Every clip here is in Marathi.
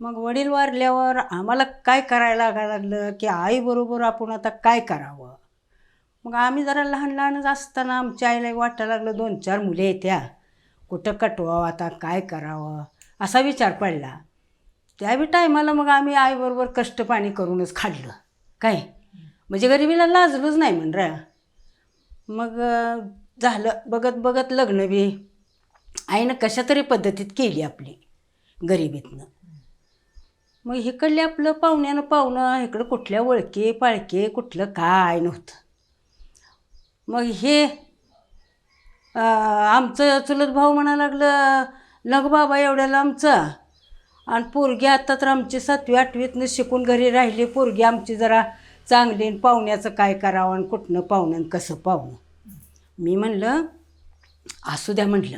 मग वडील वारल्यावर आम्हाला काय करायला लागलं की आईबरोबर आपण आता काय करावं? मग आम्ही जरा लहान लहानच असताना आमच्या आईला वाटायला लागलं दोन चार मुले येत्या. कुठं कटवावं आता? काय करावं? असा विचार पडला. त्यावेळी टायमाला मग आम्ही आईबरोबर कष्ट पाणी करूनच खाल्लं. काय? म्हणजे गरिबीला लाजलोच नाही म्हण रा. मग झालं. बघत बघत लग्न बी. आईनं कशा तरी पद्धतीत केली आपली गरिबीतनं. मग इकडले आपलं पाहुण्यानं पाहुणं इकडं कुठल्या वळके पाळके कुठलं काय नव्हतं. मग हे आमचं चुलत भाऊ म्हणा लागलं लग बाबा एवढ्याला आमचा. आणि पोरगी आता तर आमची सातवी आठवीतनं शिकून घरी राहिली. पोरगी आमची जरा चांगली आणि पाहुण्याचं काय करावं आणि कुठनं पाहुण्यानं कसं पाहुणं. मी म्हणलं असू द्या म्हटलं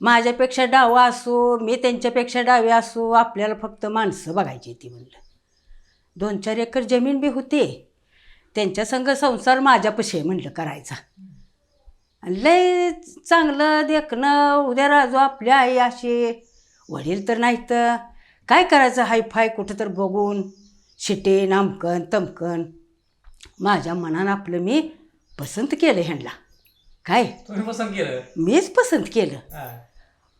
माझ्यापेक्षा डावा असो मी त्यांच्यापेक्षा डावे असो आपल्याला फक्त माणसं बघायची ती म्हणलं. दोन चार एकर जमीन बी होते. त्यांच्या संग संसार माझ्यापाशी आहे म्हणलं करायचा. लय चांगलं देखणं उद्या राजू आपल्या आई असे वडील तर नाही तर काय करायचं हायफाय कुठं तर बघून शिटे नामकन तमकन. माझ्या मनानं आपलं मी पसंत केलं ह्यांना काय? तुम्ही पसंत केलं? मीच पसंत केलं. हा.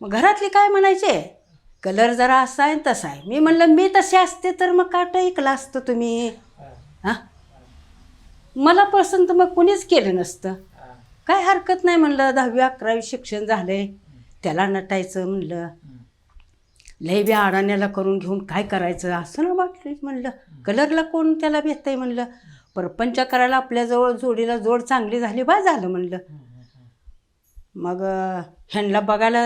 मग घरातले काय म्हणायचे? कलर जरा असा आहे तसा आहे. मी म्हणलं मी तसे असते तर मग काट ऐकलं असतं तुम्ही. हा. हां? मला पसंत मग कुणीच केलं नसतं. हा. काय हरकत नाही म्हणलं दहावी अकरावी शिक्षण झालंय. त्याला नटायचं म्हणलं. हम्म. लय बी अडाण्याला करून घेऊन काय करायचं? असं ना वाटलं म्हणलं. कलरला कोण त्याला भेटतंय म्हणलं? परपंच करायला आपल्याजवळ जोडीला जोड चांगली झाली बा झालं म्हणलं. मग ह्यांना बघायला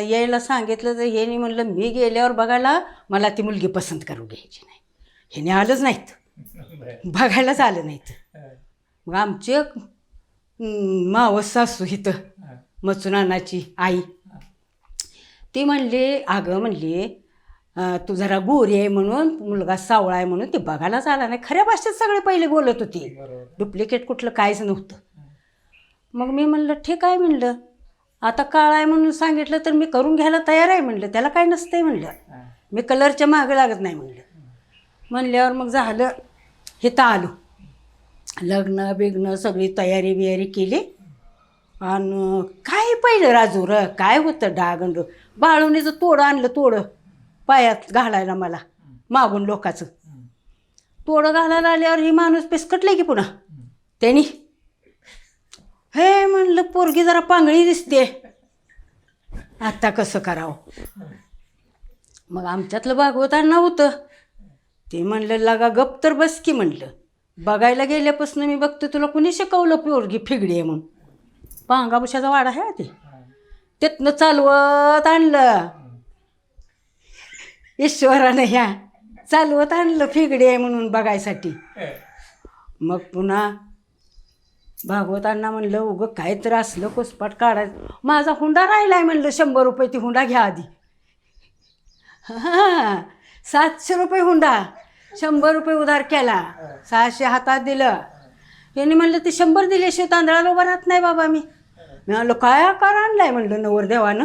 यायला सांगितलं तर ह्यानी म्हणलं मी गेल्यावर बघायला मला ती मुलगी पसंत करू घ्यायची नाही. ह्याने आलंच नाहीत. बघायलाच आलं नाहीत. मग आमची मावस सासू इथं. मचुनानाची आई. ती म्हणली अगं म्हणली तू जरा गोरी आहे म्हणून मुलगा सावळा आहे म्हणून ती बघायलाच आला नाही. खऱ्या भाषेत सगळे पहिले बोलत होती. डुप्लिकेट कुठलं काहीच नव्हतं. मग मी म्हणलं ठीक आहे म्हणलं. आता काळ आहे म्हणून सांगितलं तर मी करून घ्यायला तयार आहे म्हणलं. त्याला काय नसतंय म्हणलं. मी कलरच्या मागं लागत नाही म्हणलं. म्हणल्यावर मग झालं हे तर आलो. लग्न बिग्न सगळी तयारी बियारी केली. आणि काय पहिलं राजूर काय होतं डागंड? बाळवणीचं तोडं आणलं तोडं पायात घालायला मला मागून लोकाचं. तोडं घालायला आल्यावर ही माणूस पिसकटले की पुन्हा? त्यांनी हे म्हणलं पोरगी जरा पांगळी दिसते. आता कसं करावं? मग आमच्यातलं भागवतांना होतं. ते म्हणलं लागा गप तर बस की म्हणलं. बघायला गेल्यापासून मी बघतो तुला कुणी शिकवलं पोरगी फिगडी आहे म्हणून पांगाभुशाचा वाडा आहे ते. हा. तिथनं चालवत आणलं. ईश्वरानं ह्या चालवत आणलं फिगडी आहे म्हणून बघायसाठी. मग पुन्हा भागवतांना म्हणलं उगं काय तर असलं कुसपाट काढायचं. माझा हुंडा राहिला आहे म्हणलं शंभर रुपये ती हुंडा घ्या आधी. हां सातशे रुपये हुंडा शंभर रुपये उधार केला सहाशे हातात दिलं. यांनी म्हणलं ते शंभर दिल्याशिवाय तांदळाला उभं राहत नाही बाबा मी. मी म्हणलं काय आकार आणलाय? म्हणलं नवरदेवानं.